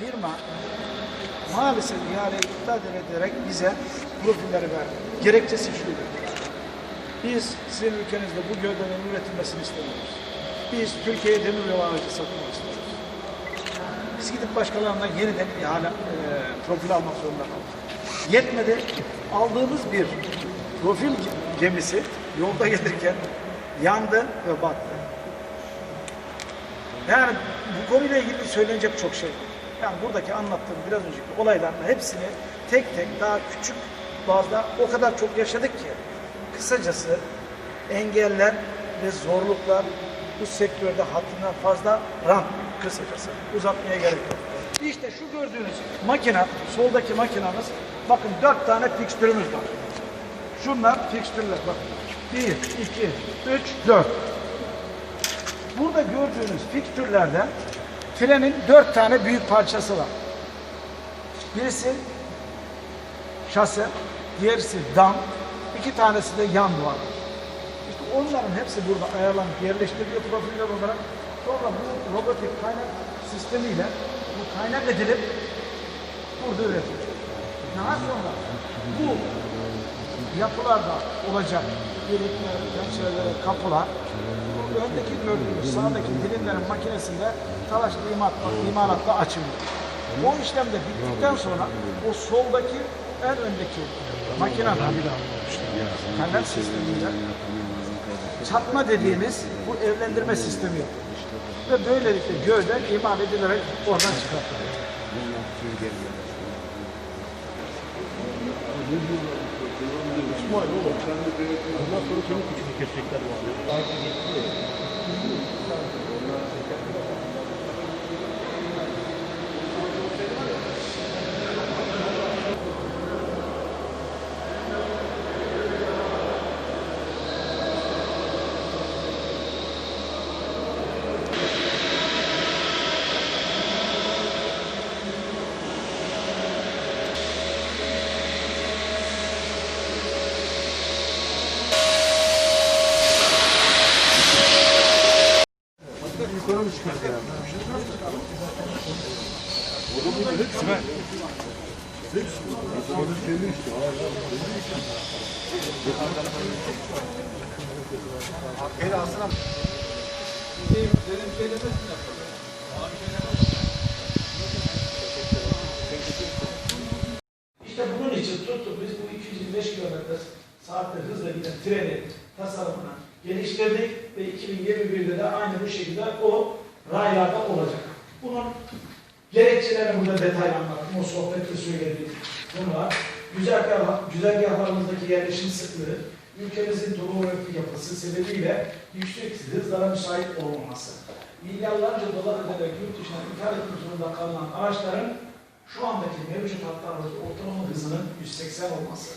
firma maalesef ihaleyi iptal ederek bize profilleri verdi. Gerekçesi şuydu. Biz sizin ülkenizde bu gövdelerin üretilmesini istemiyoruz. Biz Türkiye'ye demir yolu aracı satmak istiyoruz. Biz gidip başkalarından yeniden ihale e, profil almak zorunda kaldık. Yetmedi. Aldığımız bir profil gemisi yolda gelirken yandı ve battı. Yani bu konuyla ilgili söylenecek çok şey. Yani buradaki anlattığım biraz önceki olayların hepsini tek tek daha küçük bazda o kadar çok yaşadık ki kısacası engeller ve zorluklar bu sektörde haddinden fazla rant kısacası uzatmaya gerek yok. İşte şu gördüğünüz makine, soldaki makinamız bakın dört tane fikstürümüz var. Şunlar fikstürler bakın. Bir, iki, üç, dört. Burada gördüğünüz fikstürlerde frenin dört tane büyük parçası var. Birisi şase, diğerisi dam, iki tanesi de yan duvar. İşte onların hepsi burada ayarlanıp yerleştiriliyor profiller olarak. Sonra bu robotik kaynak sistemiyle bu kaynak edilip burada üretiliyor. Daha sonra bu yapılarda olacak delikler, pencereler, kapılar bu öndeki gördüğünüz sağdaki dilimlerin makinesinde talaşlı imalatla, imalatta açılıyor. O işlemde bittikten sonra o soldaki en öndeki makineden kaynak sistemiyle çatma dediğimiz bu evlendirme sistemi yapılıyor. Ve böylelikle gövde imal edilerek oradan çıkartılıyor. Ondan sonra senin küçük kesecekler var. Yukarı mı çıkardı ya? Sibel. Onun kendi işte. İşte bunun için tuttuk biz bu 225 kilometre saatte hızla giden treni tasarımını geliştirdik ve 2021'de de aynı bu şekilde o raylarda olacak. Bunun gerekçelerini burada detaylı anlattım. O sohbette söylediğim konular. Güzergah, güzergahlarımızdaki yerleşim sıklığı, ülkemizin topografik yapısı sebebiyle yüksek hızlara müsait olmaması, milyarlarca dolar ödeyerek yurt dışına ithal etmek zorunda kalınan araçların şu andaki mevcut hatlardaki ortalama hızının 180 olması,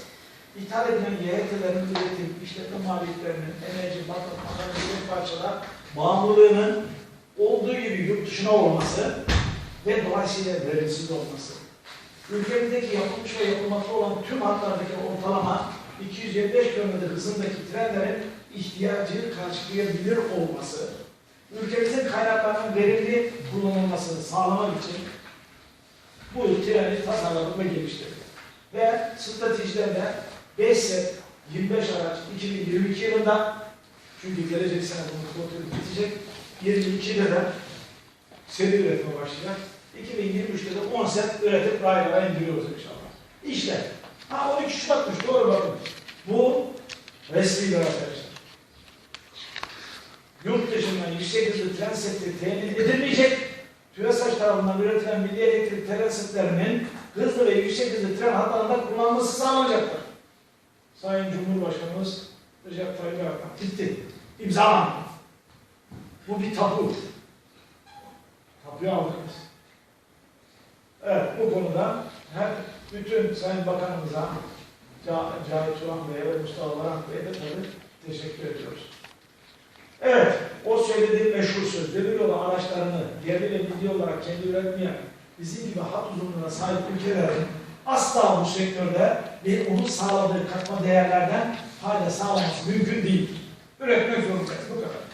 ithal edilen YHT'lerin üretim, işletme maliyetlerinin, enerji, bakım, parçalar bağımlılığının olduğu gibi yurt dışına olması ve dolayısıyla verimsiz olması. Ülkemizdeki yapılmış ve yapılmakta olan tüm hatlardaki ortalama 225 km hızındaki trenlerin ihtiyacını karşılayabilir olması, ülkemizin kaynaklarının verimli kullanılmasını sağlamak için bu treni tasarladık ve geliştirdik. Ve stratejilerde 5 set 25 araç 2022 yılında çünkü gelecek sene bunun kontrolü bitecek. 22'de de seri üretime başlayacak. 2023'te de 10 set üretip raylara indiriyoruz inşallah. İşte. Ha 12 Şubat'mış doğru bakın. Bu resmi arkadaşlar. Yurt dışından yüksek hızlı tren seti temin edilmeyecek. TÜESAŞ tarafından üretilen milli elektrik tren setlerinin hızlı ve yüksek hızlı tren hatlarında kullanılması sağlanacaktır. Sayın Cumhurbaşkanımız Recep Tayyip Erdoğan gitti. İmzalandı. Bu bir tapu. Tapuyu aldık. Evet, bu konuda her bütün Sayın Bakanımıza, Ca- Cahit Turan Bey'e ve Mustafa Varan Bey'e de tabii teşekkür ediyoruz. Evet, o söylediği meşhur söz, demir yolu araçlarını yerli ve milli olarak kendi üretmeyen, bizim gibi hat uzunluğuna sahip ülkelerin asla bu sektörde bir onun sağladığı katma değerlerden fayda sağlaması mümkün değil. Üretmek zorundayız, bu kadar.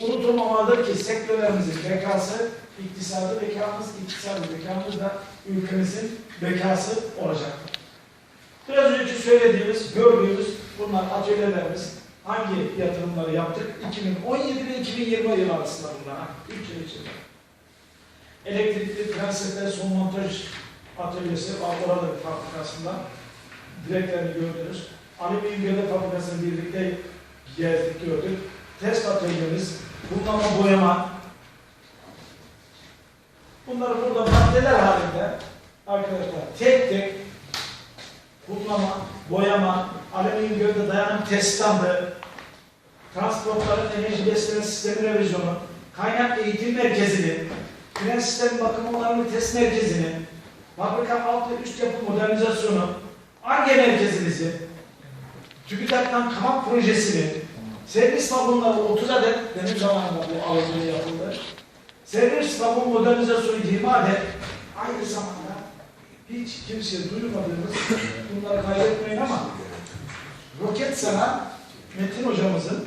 Unutulmamalıdır ki sektörlerimizin bekası iktisadi bekamız, iktisadi bekamız da ülkemizin bekası olacaktır. Biraz önce söylediğimiz, gördüğümüz bunlar atölyelerimiz. Hangi yatırımları yaptık? 2017 ve 2020 yılı arasında bunlar. ha, Üç yıl içinde. Elektrikli prensipler son montaj atölyesi var orada bir fabrikasında. Direklerini gördünüz. Alüminyum gövde fabrikasını birlikte gezdik gördük. Test atölyemiz, bunlarla boyama. Bunları burada maddeler halinde arkadaşlar tek tek kullanma, boyama, alüminyum gövde dayanım test standı, transportların enerji besleme sistemi revizyonu, kaynak eğitim merkezini, fren sistemi bakım onarımı test merkezini, fabrika alt ve üst yapı modernizasyonu, ARGE merkezimizi, TÜBİTAK'tan kamak projesini, servis vagonları 30 adet, benim zamanımda bu alımı yapıldı. Servis vagon modernizasyonu 20 adet, aynı zamanda hiç kimseye duyurmadığımız, bunları kaydetmeyin ama roket sana Metin hocamızın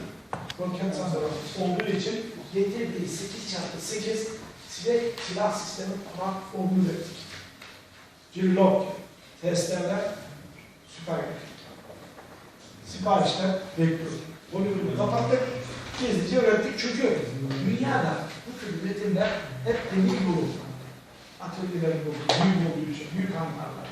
roket sana olduğu için getirdiği 8 çarpı 8 silah, silah sistemi kuran formül ürettik. Cillop testlerle süper siparişler bekliyoruz. Volümünü kapattık, gizlice öğrettik çünkü dünyada bu tür üretimler hep demir yolu atölyelerin olduğu, büyük olduğu için, büyük hangarlar.